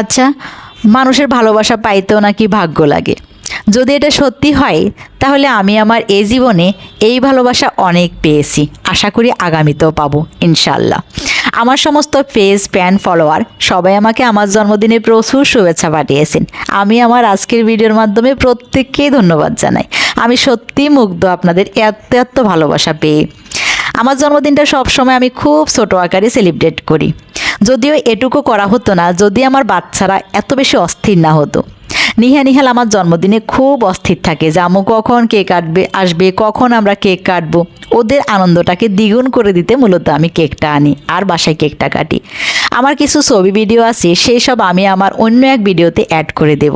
আচ্ছা মানুষের ভালোবাসা পাইতেও নাকি ভাগ্য লাগে। যদি এটা সত্যি হয়, তাহলে আমি আমার এই জীবনে এই ভালোবাসা অনেক পেয়েছি। আশা করি আগামীতেও পাবো ইনশাল্লাহ আমার সমস্ত পেজ প্যান ফলোয়ার সবাই আমাকে আমার জন্মদিনে প্রচুর শুভেচ্ছা পাঠিয়েছেন। আমি আমার আজকের ভিডিওর মাধ্যমে প্রত্যেককেই ধন্যবাদ জানাই। আমি সত্যিই মুগ্ধ আপনাদের এত এত ভালোবাসা পেয়ে। আমার জন্মদিনটা সবসময় আমি খুব ছোটো আকারে সেলিব্রেট করি। যদিও এটুকু করা হতো না, যদি আমার বাচ্চারা এত বেশি অস্থির না হতো। নিহা নিহাল আমার জন্মদিনে খুব অস্থির থাকে যে আমু কখন কেক কাটবে আসবে, কখন আমরা কেক কাটবো। ওদের আনন্দটাকে দ্বিগুণ করে দিতে মূলত আমি কেকটা আনি আর বাসায় কেকটা কাটি। আমার কিছু ছবি, ভিডিও আছে, সেই সব আমি আমার অন্য এক ভিডিওতে অ্যাড করে দেব।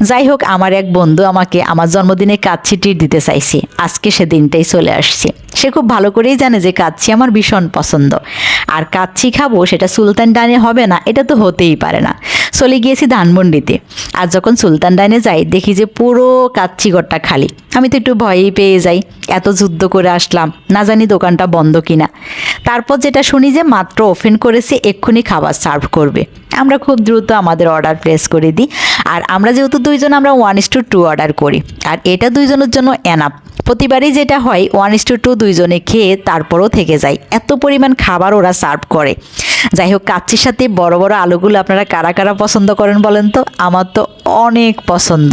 যাই হোক আমার এক বন্ধু আমাকে আমার জন্মদিনে কাচ্ছি ট্রিট দিতে চাইছে। আজকে সে দিনটাই চলে আসছে। সে খুব ভালো করেই জানে যে কাচ্ছি আমার ভীষণ পছন্দ। আর কাচ্ছি খাব সেটা সুলতান ডানে হবে না, এটা তো হতেই পারে না। চলে গিয়েছি ধানমন্ডিতে। আর যখন সুলতান ডাইনে যাই, দেখি যে পুরো কাচ্ছি ঘরটা খালি। আমি তো একটু ভয়েই পেয়ে যাই, এত যুদ্ধ করে আসলাম, না জানি দোকানটা বন্ধ কিনা। তারপর যেটা শুনি যে মাত্র ওপেন করেছে, এক্ষুনি খাবার সার্ভ করবে। আমরা খুব দ্রুত আমাদের অর্ডার প্লেস করে দিই। আর আমরা যেহেতু দুইজন, আমরা one is to two order করি। আর এটা দুইজনের জন্য এনাপ প্রতিবারই যেটা হয় ওয়ান ইস টু টু দুইজনে খেয়ে তারপরও থেকে যায়। এত পরিমাণ খাবার ওরা সার্ভ করে। যাই হোক, কাচ্চির সাথে বড় বড় আলুগুলো আপনারা কারা কারা পছন্দ করেন বলেন তো? আমার তো অনেক পছন্দ।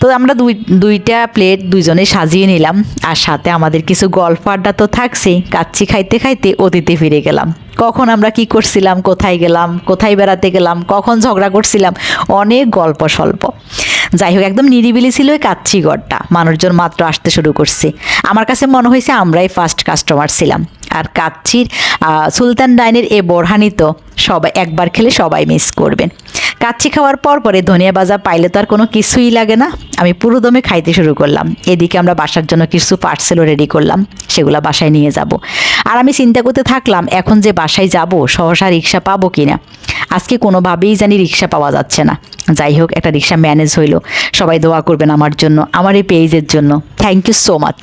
তো আমরা দুই, দুইটা প্লেট দুইজনে সাজিয়ে নিলাম। আর সাথে আমাদের কিছু গল্প আড্ডা তো থাকছেই। কাচ্চি খাইতে খাইতে অতীতে ফিরে গেলাম। কখন আমরা কি করছিলাম, কোথায় গেলাম, কোথায় বেড়াতে গেলাম, কখন ঝগড়া করছিলাম, অনেক গল্প স্বল্প যাই হোক একদম নিরিবিলি ছিল ওই কাচ্ছি ঘরটা। মানুষজন মাত্র আসতে শুরু করছে। আমার কাছে মনে হয়েছে আমরাই ফার্স্ট কাস্টমার ছিলাম। আর কাচ্চির সুলতান ডাইনের এ বরহানি তো সবাই, একবার খেলে সবাই মিস করবেন। কাচ্চি খাওয়ার পর পরে ধনিয়া বাজা পাইলে তো আর কোনো কিছুই লাগে না। আমি পুরো দমে খাইতে শুরু করলাম। এদিকে আমরা বাসার জন্য কিছু পার্সেলও রেডি করলাম। সেগুলো বাসায় নিয়ে যাব। আর আমি চিন্তা করতে থাকলাম, এখন যে বাসায় যাব, সহসা রিক্সা পাবো কি না আজকে কোনোভাবেই জানি রিক্সা পাওয়া যাচ্ছে না। যাই হোক, একটা রিক্সা ম্যানেজ হইল। সবাই দোয়া করবেন আমার জন্য, আমার এই পেজের জন্য। Thank you so much